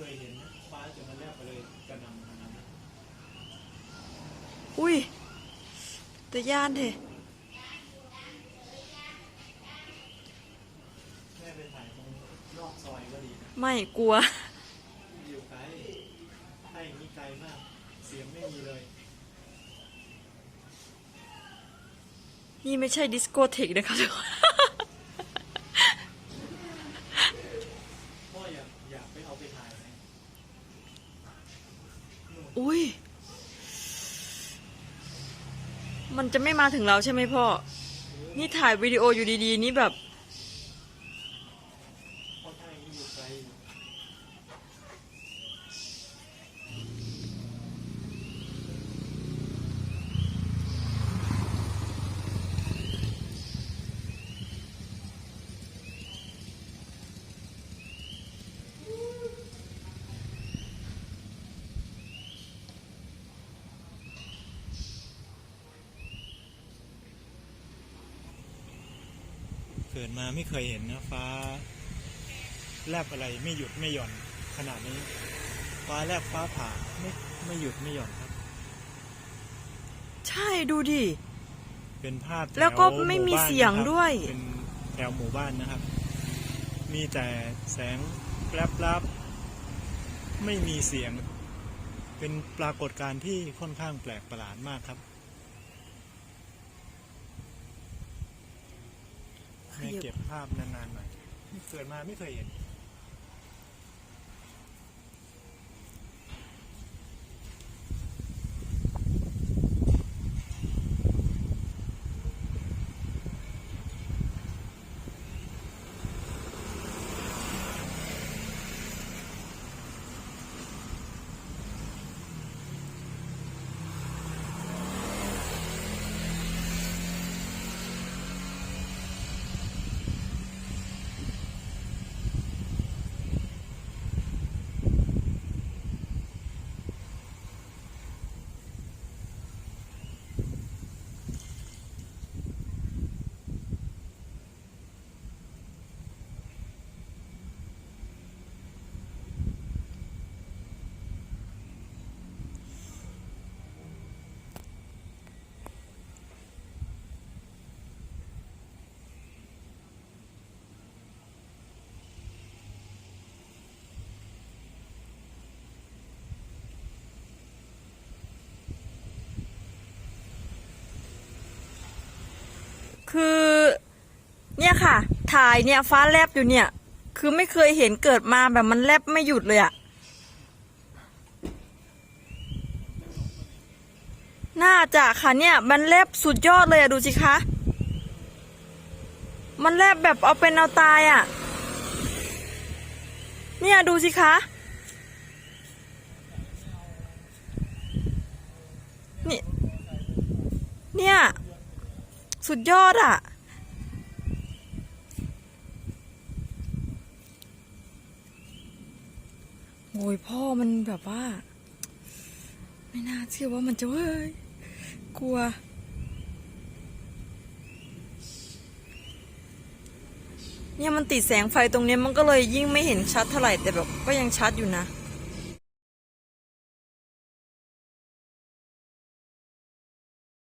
เคยเห็นนะฟ้าจะมาแลบไปเลยกระหนำขนาดนั้นอุ้ยแต่ย่านเถอะแม่ไปถ่ายตรงนอกซอยก็ดีนะไม่กลัว อยู่ไกลให้อย่างนี้ไกลมาก เสียงไม่มีเลยนี่ไม่ใช่ดิสโกเทกนะคะทุกคน พ่ออยากอยากไปเอาไปถ่ายไหม อุ้ย มันจะไม่มาถึงเราใช่ไหมพ่อ นี่ถ่ายวิดีโออยู่ดีๆ นี่แบบ เพราะถ้าอย่างนี้อยู่ไกลอยู่เกิดมาไม่เคยเห็นนะฟ้า แลบอะไรไม่หยุดไม่หย่อนขนาดนี้ ฟ้าแลบฟ้าผ่าไม่ไม่หยุดไม่หย่อนครับ ใช่ดูดิ เป็นภาพถแล้วก็หบ้านไม่มีเสียงนะครับด้วย เป็นแถวหมู่บ้านนะครับ มีแต่แสงแลบลับๆไม่มีเสียง เป็นปรากฏการณ์ที่ค่อนข้างแปลกประหลาดมากครับ ให้เก็บภาพนานๆหน่อยเกิดมาไม่เคยเห็น คือ เนี่ยค่ะ ถ่ายเนี่ยฟ้าแลบอยู่เนี่ย คือไม่เคยเห็นเกิดมาแบบมันแลบไม่หยุดเลยอะน่าจะค่ะเนี่ย มันแลบสุดยอดเลยอะดูสิคะมันแลบแบบเอาเป็นเอาตายอะเนี่ยดูสิคะนี่เนี่ย สุดยอดอะโอ้ยพ่อมันแบบว่า ไม่น่าเชื่อว่ามันจะเว้ย กลัว เนี่ยมันติดแสงไฟตรงนี้มันก็เลยยิ่งไม่เห็นชัดเท่าไหร่แต่แบบก็ยังชัดอยู่นะ